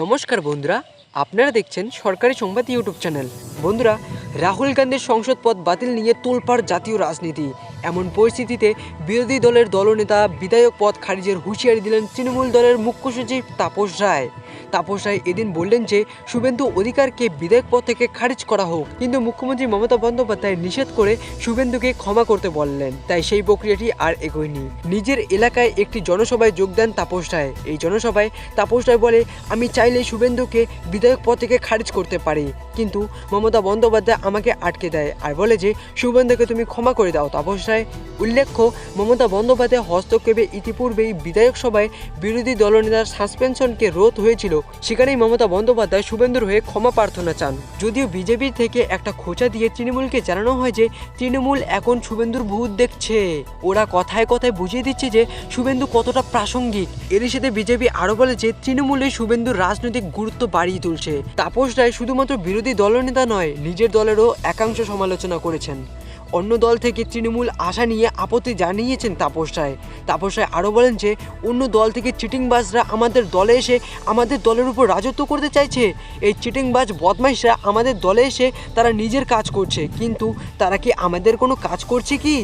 নমস্কার বন্ধুরা, আপনারা দেখছেন সরকারি সংবাদ ইউটিউব চ্যানেল। বন্ধুরা, রাহুল গান্ধীর সংসদ পদ বাতিল নিয়ে তোলপাড় জাতীয় রাজনীতি। এমন পরিস্থিতিতে বিরোধী দলের দলনেতা বিধায়ক পদ খারিজের হুঁশিয়ারি দিলেন তৃণমূল দলের মুখ্য সচিব তাপস রায়। তাপস রায় এদিন বললেন যে, শুভেন্দু অধিকারকে বিধায়ক পদ থেকে খারিজ করা হোক। কিন্তু মুখ্যমন্ত্রী মমতা বন্দ্যোপাধ্যায় নিষেধ করে শুভেন্দুকে ক্ষমা করতে বললেন। তাই সেই প্রক্রিয়াটি আর এগোয়নি। নিজের এলাকায় একটি জনসভায় যোগ দেন তাপস রায় এই জনসভায় তাপস রায় বলে, আমি চাইলে শুভেন্দুকে বিধায়ক পদ থেকে খারিজ করতে পারি। কিন্তু মমতা বন্দ্যোপাধ্যায় আমাকে আটকে দেয় আর বলে যে, শুভেন্দুকে তুমি ক্ষমা করে দাও। তাপস রায় উল্লেখ্য, মমতা বন্দ্যোপাধ্যায় হস্তক্ষেপে ইতিপূর্বেই বিধায়ক সভায় বিরোধী দলনেতার সাসপেনশনকে রোধ হয়েছিল। সেখানেই মমতা বন্দ্যোপাধ্যায় শুভেন্দুর হয়ে ক্ষমা প্রার্থনা চান। যদিও বিজেপি থেকে একটা খোঁচা দিয়ে তৃণমূলকে জানানো হয় যে, তৃণমূল এখন শুভেন্দুর ভূত দেখছে। ওরা কথায় কথায় বুঝিয়ে দিচ্ছে যে, শুভেন্দু কতটা প্রাসঙ্গিক। এরই সাথে বিজেপি আরও বলে যে, তৃণমূলে শুভেন্দুর রাজনৈতিক গুরুত্ব বাড়িয়ে তুলছে। তাপস রায় শুধুমাত্র বিরোধী দলনেতা নয়, নিজের দলেরও একাংশ সমালোচনা করেছেন। অন্য দল থেকে তৃণমূল আশা নিয়ে আপত্তি জানিয়েছেন তাপস রায়। তাপস রায় আরও বলেন যে, অন্য দল থেকে চিটিংবাজরা আমাদের দলে এসে আমাদের দলের উপর রাজত্ব করতে চাইছে। এই চিটিংবাজ বদমাইশরা আমাদের দলে এসে তারা নিজের কাজ করছে, কিন্তু তারা কি আমাদের কোনো কাজ করছে কি?